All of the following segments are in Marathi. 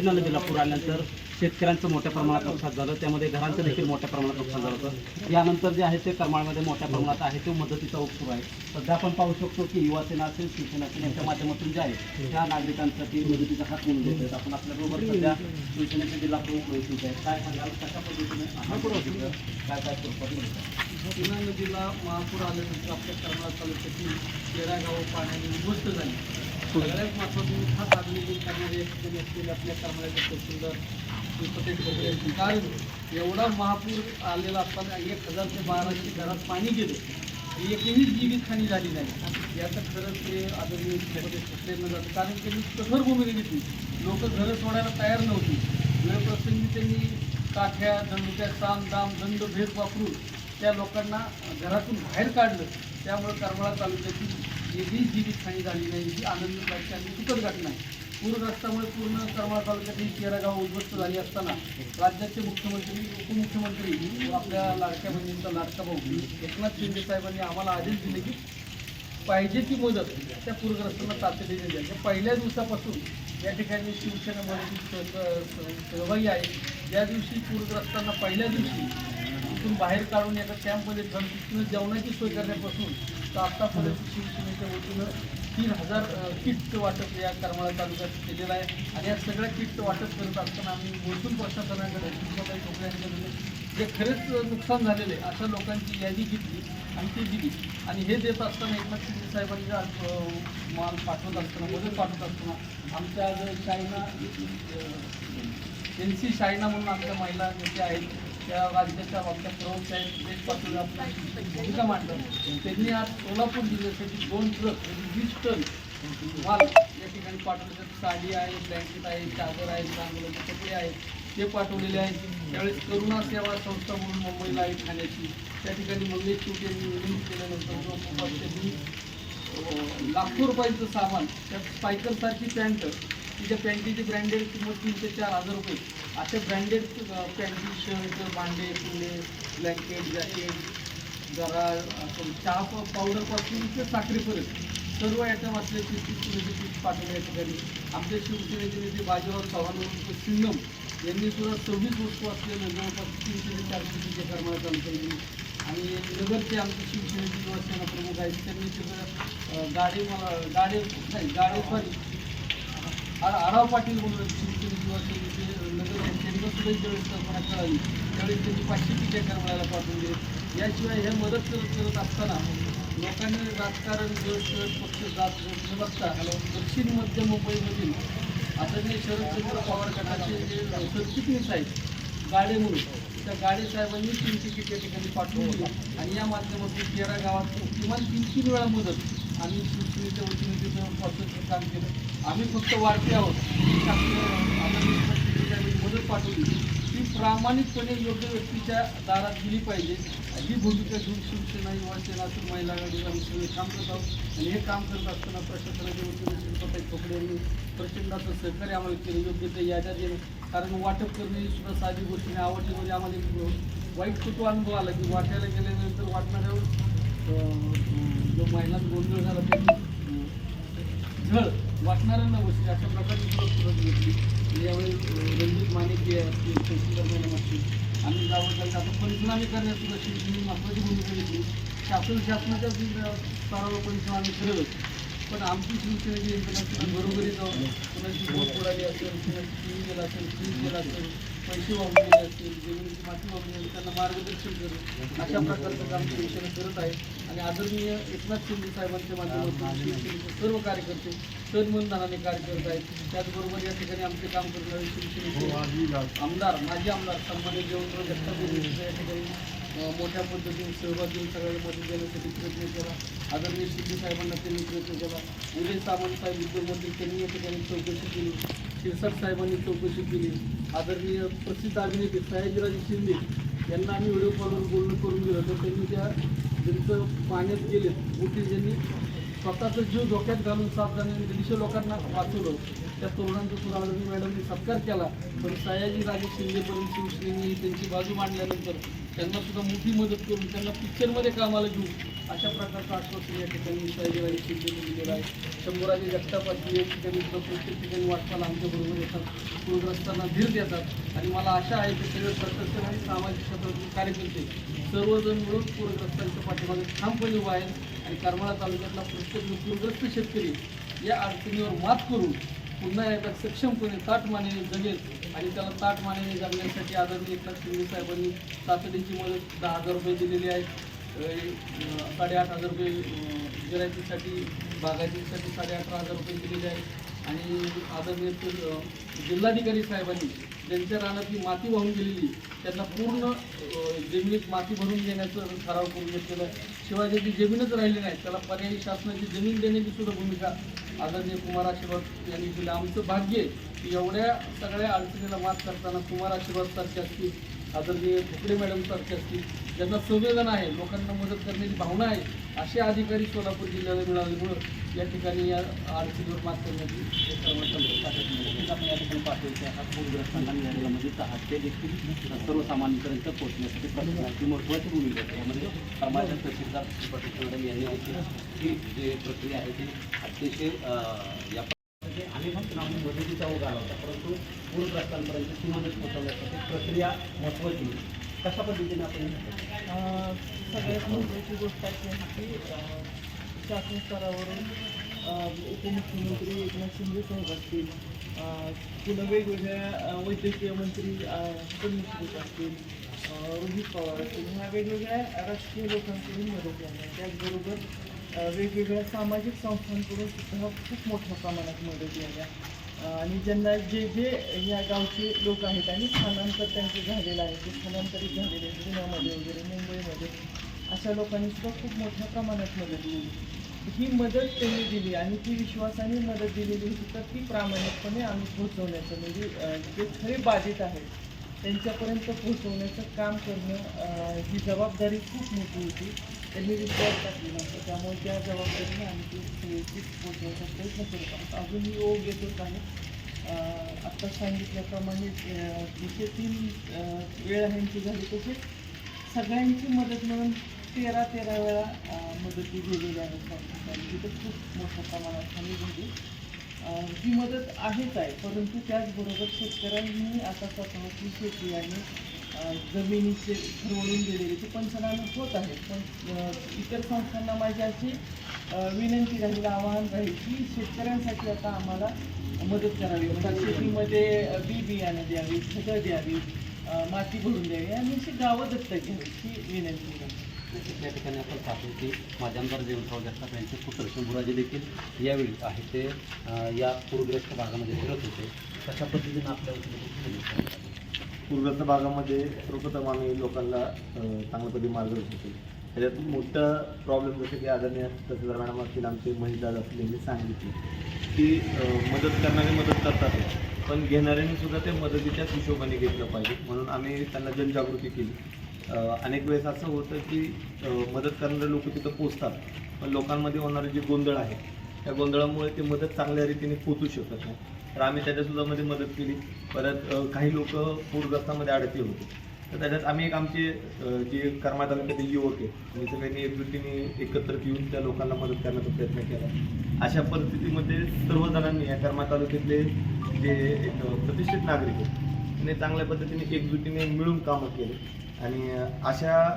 वाशिना नदीला पूर आल्यानंतर शेतकऱ्यांचं मोठ्या प्रमाणात नुकसान झालं. त्यामध्ये घरांचं देखील मोठ्या प्रमाणात नुकसान झालं होतं. यानंतर जे आहे ते करमाळमध्ये मोठ्या प्रमाणात आहे. ते मदतीचा ओघ सुरू आहे. सध्या आपण पाहू शकतो की युवासेना असेल शिवसेना असेल यांच्या माध्यमातून जे आहे त्या नागरिकांसाठी मदतीचा हात म्हणून देत आहेत आपण आपल्याबरोबर सध्या शिवसेनेचे जिल्हा प्रमुख आहेत. काय सांगाल? कशा पद्धतीने काय काय स्वरूपात मिळतं पूर्णा नदीला महापूर आल्यानंतर आपल्या करमाळा तालुक्यातील तेरा गावं पाण्याने उद्ध्वस्त झाली. सगळ्यात महत्त्वाचं खास आगमन करणारे असलेले आपल्या करमाळ्याचे तहसीलदार कारण एवढा महापूर आलेला असताना एक हजार ते बाराशे घरात पाणी गेलं. एकही खाणी झाली नाही. याचं खरंच ते आदरणीय सुटलेलं जातं कारण त्यांनी कठोर भूमिका घेतली. लोक घरं सोडायला तयार नव्हती. वेळप्रसंगी त्यांनी काठ्या दंडुक्या साम दाम दंड भेद वापरून त्या लोकांना घरातून बाहेर काढलं. त्यामुळे करमाळा तालुक्यातील एकही जीवितहानी झाली नाही ही आनंददायी आणि सुखद घटना आहे पूरग्रस्तामुळे पूर्ण करमाळा तालुक्यातील तेरा गाव उद्ध्वस्त झाली असताना राज्याचे मुख्यमंत्री उपमुख्यमंत्री आपल्या लाडक्या बहिणींचा लाडका भाऊ एकनाथ शिंदे साहेबांनी आम्हाला आदेश दिले की पाहिजे ती मदत त्या पूरग्रस्तांना तातडीने द्या. त्या पहिल्या दिवसापासून या ठिकाणी शिवसेना मदतीत सहभागी आहे. ज्या दिवशी पूरग्रस्तांना पहिल्या दिवशी तिथून बाहेर काढून एका कॅम्पमध्ये थंड जेवणाची सोय करण्यापासून तर आत्तापर्यंत शिवसेनेच्या वतीनं तीन हजार किट वाटप या करमाळा तालुक्यात केलेलं आहे आणि या सगळ्या किट वाटप करत असताना आम्ही महसूल प्रशासनाकडे शिवसाई ठोकरे यांच्याकडे जे खरेच नुकसान झालेले आहे, अशा लोकांची यादी घेतली आणि ती दिली आणि हे देत असताना एकनाथ शिंदे साहेबांनी माल पाठवत असताना मदत पाठवत असताना आमच्या शाळेना एन सी शाळेना म्हणून आमच्या महिला नेत्या आहेत त्या राज्याच्या आमच्या प्रमुख आहेत भूमिका मांडतात त्यांनी आज सोलापूर जिल्ह्यासाठी दोन ट्रक म्हणजे वीस टन माल या ठिकाणी पाठवले. साडी आहे ब्लँकेट आहे चादर आहे लहान मुलांचे कपडे आहेत ते पाठवलेले आहेत. त्यावेळेस करुणा सेवा संस्था म्हणून मुंबईला आहे ठाण्याची. त्या ठिकाणी मंगेश चूक यांनी विनंती केल्यानंतर त्यांनी लाखो रुपयांचं सामान त्यात स्पायकरसारखी पॅन्ट तिच्या पॅन्टीची ब्रँडेड किंमत तीन ते चार हजार रुपये. अशा ब्रँडेड पॅन्टी शर्ट भांडे फुले ब्लँकेट जॅकेट जरा आपण चहा पावडरपासून ते साखरेपर्यंत. सर्व आयटम असल्याची पीस पाठवले या ठिकाणी आमच्या शिवसेनेचे नेते बाजीराव चव्हाण सिंगम यांनी सुद्धा सव्वीस वस्तू असलेलं जवळपास तीनशे ते चारशे तिथे करण्यात आलं पाहिजे आणि नगरचे आमचे शिवसेनेचे युवासेना प्रमुख आहेत. त्यांनी सगळं अं, गाडी मला गाडी नाही गाडी सॉरी आराव पाटील म्हणून शिवसेने नगर त्यांना सुद्धा ज्यावेळेस कल्पना कळाली त्यावेळेस त्यांनी पाचशे तिथे करमाळ्याला पाठवले याशिवाय हे मदत करत करत असताना लोकांनी राजकारण गट पक्ष जात न बघता दक्षिण मध्य मुंबईमधील आदरणीय शरदचंद्र पवार गटाचे जे सरचिटणीस आहेत गाडे म्हणून त्या गाडे साहेबांनी तीनशे तिकीट ठिकाणी पाठवून पाठवली आणि या माध्यमातून तेरा गावात किमान तीनशे वेळा मदत आम्ही शिवसेनेच्या वतीने तिथं स्वातंत्र्य काम केलं. आम्ही फक्त वाढते आहोत. आम्ही मदत पाठवली. ती प्रामाणिकपणे योग्य व्यक्तीच्या दारात दिली पाहिजे. ही भूमिका घेऊन शिवसेना युवासेना असून महिला आघाडीला आम्ही सगळे काम करत आहोत. आणि हे काम करत असताना प्रशासनाच्या वतीने श्रीपताई ठोकरे यांनी प्रचंड सहकार्य आम्हाला केलं. योग्य ते याद्या देणं कारण वाटप करणे ही सुद्धा साधी गोष्ट नाही. आवडली म्हणजे आम्हाला एक वाईट कुटुंब अनुभव आला की वाटायला गेल्यानंतर वाटणाऱ्यावर जो महिलांचा गोंधळ झाला त्याची झळ वाटणाऱ्यांना बसली. अशा प्रकारची सुद्धा घेतली यावेळी रणजित माने जे असतील तहसीलदार मॅडम असतील आम्ही गावात आपण आता पंचनामे करण्यात सुद्धा शिवसेनेने महत्त्वाची भूमिका घेतली. शासन शासनाच्या स्तरावर पंचनामे करत पण आमची शिवसेनेची यंत्रणा बरोबरी जाऊन कोणाची बोट उडाली असेल कोणाची टी गेला असेल फ्रीज गेला असेल पैसे वाहून असतील जमिनीची माती वाहून गेली त्यांना मार्गदर्शन करणं अशा प्रकारचं काम शिवसेना करत आहे. आणि आदरणीय एकनाथ शिंदे साहेबांच्या माध्यमातून शिवसेनेचे सर्व कार्यकर्ते तन मन धनाने कार्य करत आहेत. त्याचबरोबर या ठिकाणी आमचे काम करणारे शिवसेनेचे आमदार माजी आमदार सन्मान्य जेवण या ठिकाणी मोठ्या पद्धतीने सहभाग घेऊन सगळ्याला मदत देण्यासाठी प्रयत्न केला. आदरणीय शिंदे साहेबांना त्यांनी प्रयत्न केला. उदय सामंत साहेब उद्योगमंत्री त्यांनी या ठिकाणी चौकशी केली. शिरसाट साहेबांनी चौकशी केली. आदरणीय प्रसिद्ध अभिनेते सयाजीराजे शिंदे यांना आम्ही व्हिडिओ कॉलवर बोलणं करून दिलं. तर त्यांनी त्या ज्यांचं पाण्यात गेले. मोठी ज्यांनी स्वतःचा जीव धोक्यात घालून सात जणांनी दीडशे लोकांना वाचवलं. त्या तरुणांचा सुद्धा मी मॅडमने सत्कार केला. पण सयाजी राजे शिंदेपर्यंत शिवसेनेने त्यांची बाजू मांडल्यानंतर त्यांना सुद्धा मोठी मदत करून त्यांना पिक्चरमध्ये कामाला घेऊ अशा प्रकारचं आश्वासन या ठिकाणी सयाजीराजे शिंदेने दिलेलं आहे. शंभूराजे जगताप या ठिकाणी सुद्धा प्रत्येक ठिकाणी वाटपाला आमच्याबरोबर येतात. पूरग्रस्तांना धीर देतात. आणि मला आशा आहे की सगळे प्रशासन आणि सामाजिक क्षेत्रातील कार्यकर्ते सर्वजण मिळून पूरग्रस्तांच्या पाठीमागे ठामपणे उभा आहेत. आणि करमाळा तालुक्यातला प्रत्येक पूरग्रस्त शेतकरी या अडचणीवर मात करून पुन्हा एकदा सक्षमपणे ताटमानेने जगेल आणि त्याला ताटमानेने जगण्यासाठी आदरणीय एकनाथ शिंदे साहेबांनी तातडीची मदत दहा हजार रुपये दिलेली आहे साडेआठ हजार रुपये गिरायतीसाठी बागायतीसाठी साडेअठरा हजार रुपये दिलेले आहेत. आणि आदरणीय जिल्हाधिकारी साहेबांनी त्यांच्या रानातली माती वाहून गेलेली त्यांना पूर्ण जमिनीत माती भरून देण्याचं ठराव करून घेतलेला आहे. शिवाय ज्याची जमीनच राहिली नाही त्याला पर्यायी शासनाची जमीन देण्याची सुद्धा भूमिका आदरणीय कुमार आशीर्वाद यांनी दिलं. आमचं भाग्य आहे की एवढ्या सगळ्या अडचणीला मात करताना कुमार आशीर्वाद सारखे असतील आदरणीय फुकडे मॅडम सारखे असतील त्यांना संवेदना आहे लोकांना मदत करण्याची भावना आहे असे अधिकारी सोलापूर जिल्ह्याला मिळाल्यामुळं या ठिकाणी या अडचणीवर मात करण्याची एक या ठिकाणी हा आहात म्हणजे ते देखील सर्वसामान्यांपर्यंत पोहोचण्यासाठी प्रशासनाची महत्त्वाची भूमिका आहे यामध्ये समाजात तहसीलदार पटेल यांनी देखील ही जे प्रक्रिया आहे ती अतिशय या पद्धतीने आम्ही फक्त नावाने मदतीचा ओघ होता परंतु पूरग्रस्तांपर्यंत ती मदत पोहोचवण्यासाठी प्रक्रिया महत्त्वाची होती. कशा पद्धतीने आपण सगळ्यात महत्त्वाची गोष्ट अशी आहे की शासन स्तरावरून उपमुख्यमंत्री एकनाथ शिंदे साहेब असतील पुन्हा वेगवेगळ्या वैद्यकीय मंत्री पंडित असतील रोहित पवार असतील ह्या वेगवेगळ्या राजकीय लोकांकडून मदत मिळाली त्याचबरोबर वेगवेगळ्या सामाजिक संस्थांकडून सुद्धा खूप मोठ्या प्रमाणात मदत मिळाल्या आणि ज्यांना जे जे या गावचे लोक आहेत आणि स्थानांतर त्यांचे झालेलं आहे ते स्थलांतरित झालेले आहेत पुण्यामध्ये वगैरे मुंबईमध्ये अशा लोकांनी सुद्धा खूप मोठ्या प्रमाणात मदत मिळाली ही मदत त्यांनी दिली आणि ती विश्वासाने मदत दिलेली होती तर ती प्रामाणिकपणे आम्ही पोहोचवण्याचं म्हणजे जे खरे बाधित आहेत त्यांच्यापर्यंत पोहोचवण्याचं काम करणं ही जबाबदारी खूप मोठी होती. त्यांनी विचार टाकली नव्हतं. त्यामुळे त्या जबाबदारीने आम्ही ती सगळी पोहोचवण्याचा प्रयत्न करत आहोत अजूनही योग येतच आहे. आत्ता सांगितल्याप्रमाणे जिथे तीन वेळ ह्यांची झाली तसेच सगळ्यांची मदत मिळून तेरा तेरा वेळा मदती दिलेल्या आहेत तिथं खूप मोठ्या प्रमाणात हमी झाली. ही मदत आहेच आहे. परंतु त्याचबरोबर शेतकऱ्यांनी आता स्वतःची शेती आणि जमिनीचे ठरवून दिलेली ते पंचनामे होत आहेत. पण इतर संस्थांना माझी अशी विनंती राहील आवाहन राहील की शेतकऱ्यांसाठी आता आम्हाला मदत करावी. अर्थात शेतीमध्ये बी बियाणं द्यावी खतं द्यावी माती भरून द्यावी. आणि अशी गावं दत्तक घ्यावी ही विनंती राहील. त्या ठिकाणी आपण पाहतो की माझे आमदार जयवंतराव जगताप यांचे पुत्र शंभूराजे देखील यावेळी आहे. ते या पूरग्रस्त भागामध्ये फिरत होते. कशा पद्धतीनं आपल्या पूरग्रस्त भागामध्ये सर्वप्रथम आम्ही लोकांना चांगल्या पद्धती मार्गदर्शन केले. त्याच्यात मोठा प्रॉब्लेम जसं की आदरणीय तहसीलदार मॅडम असतील आमचे महिला असतील यांनी सांगितले की मदत करणारे मदत करतात. पण घेणाऱ्यांनी सुद्धा ते मदतीच्याच हिशोबाने घेतलं पाहिजे. म्हणून आम्ही त्यांना जनजागृती केली. अनेक वेळेस असं होतं की मदत करणारे लोक तिथं पोचतात. पण लोकांमध्ये होणारे जे गोंधळ आहे त्या गोंधळामुळे ते मदत चांगल्या रीतीने पोचू शकत नाही. तर आम्ही त्याच्यासुद्धा मध्ये मदत केली. परत काही लोक पूरग्रस्तामध्ये अडकले होते. तर त्याच्यात आम्ही एक आमचे जे कर्मा तालुक्यातील युवक आहे आम्ही सगळ्यांनी एकजुटीने एकत्र येऊन त्या लोकांना मदत करण्याचा प्रयत्न केला. अशा परिस्थितीमध्ये सर्वजणांनी या कर्मा तालुक्यातले जे एक प्रतिष्ठित नागरिक आहेत त्यांनी चांगल्या पद्धतीने एकजुटीने मिळून कामं केले. आणि अशा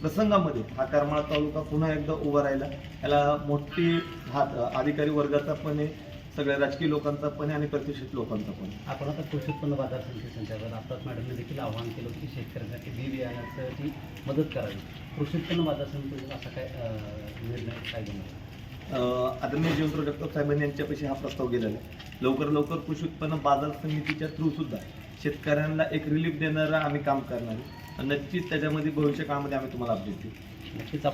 प्रसंगामध्ये हा करमाळा तालुका पुन्हा एकदा उभा राहिला. याला मोठी हात अधिकारी वर्गाचा पण आहे सगळ्या राजकीय लोकांचा पण आणि प्रतिष्ठित लोकांचा पण आपण आता कृषी उत्पन्न बाजार समिती संचालक आत्ताच मॅडमने देखील आवाहन केलं की शेतकऱ्यांसाठी बी बियाण्यासाठी मदत करावी. कृषी उत्पन्न बाजार समितीचा असा काय निर्णय काय घेणार? आदरणीय जयवंतराव जगताप साहेबांनी यांच्यापाशी हा प्रस्ताव गेलेला आहे. लवकर लवकर कृषी उत्पन्न बाजार समितीच्या थ्रू सुद्धा शेतकऱ्यांना एक रिलीफ देणारा आम्ही काम करणार आहे. नक्कीच त्याच्यामध्ये भविष्य काळामध्ये आम्ही तुम्हाला अपडेट देऊ. नक्कीच आपण